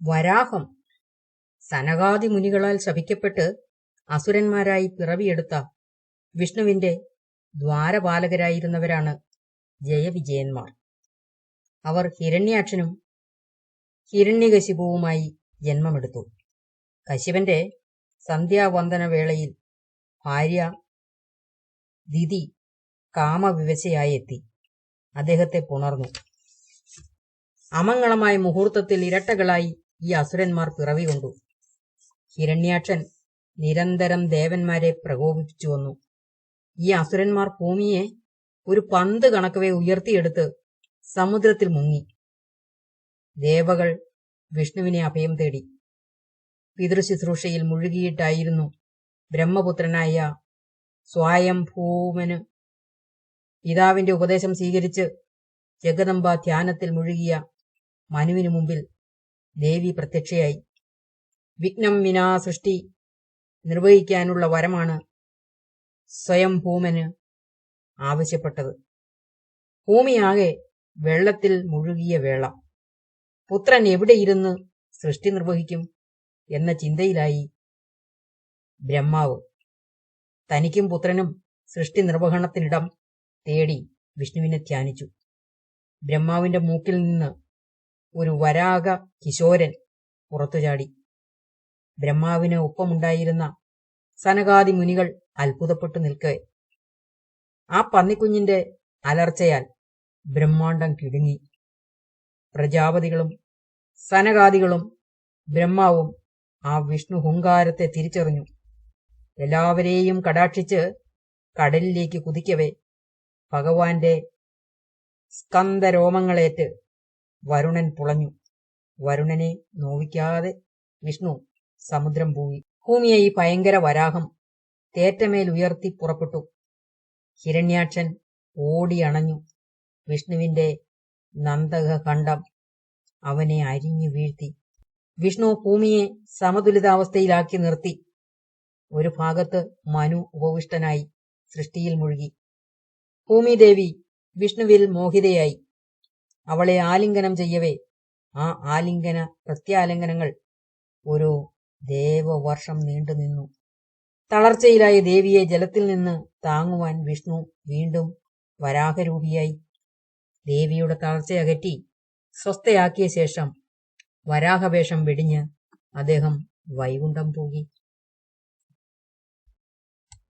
വരാഹം. സനകാദി മുനികളാൽ ശപിക്കപ്പെട്ട് അസുരന്മാരായി പിറവിയെടുത്ത വിഷ്ണുവിന്റെ ദ്വാരപാലകരായിരുന്നവരാണ് ജയവിജയന്മാർ. അവർ ഹിരണ്യാക്ഷനും ഹിരണ്യകശിപുവുമായി ജന്മമെടുത്തു. കശിവന്റെ സന്ധ്യാവന്ദന വേളയിൽ ഭാര്യ ദിതി കാമവിവശയായി എത്തി അദ്ദേഹത്തെ പുണർന്നു. അമംഗളമായ മുഹൂർത്തത്തിൽ ഇരട്ടകളായി ഈ അസുരന്മാർ പിറവി കൊണ്ടു. ഹിരണ്യാക്ഷൻ നിരന്തരം ദേവന്മാരെ പ്രകോപിപ്പിച്ചു വന്നു. ഈ അസുരന്മാർ ഭൂമിയെ ഒരു പന്ത് കണക്കവേ ഉയർത്തിയെടുത്ത് സമുദ്രത്തിൽ മുങ്ങി. ദേവകൾ വിഷ്ണുവിനെ അഭയം തേടി. പിതൃശുശ്രൂഷയിൽ മുഴുകിയിട്ടായിരുന്നു ബ്രഹ്മപുത്രനായ സ്വയംഭൂമന് പിതാവിന്റെ ഉപദേശം സ്വീകരിച്ച് ജഗദമ്പ ധ്യാനത്തിൽ മുഴുകിയ മനുവിനു മുമ്പിൽ ദേവി പ്രത്യക്ഷയായി. വിഘ്നം വിനാ സൃഷ്ടി നിർവഹിക്കാനുള്ള വരമാണ് സ്വയം ഭൂമന് ആവശ്യപ്പെട്ടത്. ഭൂമിയാകെ വെള്ളത്തിൽ മുഴുകിയ വേള. പുത്രൻ എവിടെയിരുന്ന് സൃഷ്ടി നിർവഹിക്കും എന്ന ചിന്തയിലായി ബ്രഹ്മാവ്. തനിക്കും പുത്രനും സൃഷ്ടി നിർവഹണത്തിനിടം തേടി വിഷ്ണുവിനെ ധ്യാനിച്ചു. ബ്രഹ്മാവിന്റെ മൂക്കിൽ നിന്ന് ഒരു വരാക കിശോരൻ പുറത്തുചാടി. ബ്രഹ്മാവിന് ഒപ്പമുണ്ടായിരുന്ന സനകാദി മുനികൾ അത്ഭുതപ്പെട്ടു നിൽക്കേ. ആ പന്നിക്കുഞ്ഞിന്റെ അലർച്ചയാൽ ബ്രഹ്മാണ്ടം കിടുങ്ങി. പ്രജാപതികളും സനകാദികളും ബ്രഹ്മാവും ആ വിഷ്ണു ഹുങ്കാരത്തെ തിരിച്ചറിഞ്ഞു. എല്ലാവരെയും കടാക്ഷിച്ച് കടലിലേക്ക് കുതിക്കവേ. ഭഗവാന്റെ സ്കന്ദരോമങ്ങളേറ്റ് വരുണൻ പുളഞ്ഞു. വരുണനെ നോവിക്കാതെ വിഷ്ണു സമുദ്രം പൂവി. ഭൂമിയെ ഈ ഭയങ്കര വരാഹം തേറ്റമേൽ ഉയർത്തി പുറപ്പെട്ടു. ഹിരണ്യാക്ഷൻ ഓടി അണഞ്ഞു. വിഷ്ണുവിന്റെ നന്ദക കണ്ടം അവനെ അരിഞ്ഞു വീഴ്ത്തി. വിഷ്ണു ഭൂമിയെ സമതുലിതാവസ്ഥയിലാക്കി നിർത്തി. ഒരു ഭാഗത്ത് മനു ഉപവിഷ്ടനായി സൃഷ്ടിയിൽ മുഴുകി. ഭൂമിദേവി വിഷ്ണുവിൽ മോഹിതയായി. അവളെ ആലിംഗനം ചെയ്യവേ. ആ ആലിംഗന പ്രത്യാലിംഗനങ്ങൾ ഒരു ദേവവർഷം നീണ്ടുനിന്നു തളർച്ചയിലായ ദേവിയെ ജലത്തിൽ നിന്ന് താങ്ങുവാൻ വിഷ്ണു വീണ്ടും വരാഹരൂപിയായി. ദേവിയുടെ തളർച്ച അകറ്റി സ്വസ്ഥയാക്കിയ ശേഷം വരാഹവേഷം വെടിഞ്ഞ് അദ്ദേഹം വൈകുണ്ഠം പോകി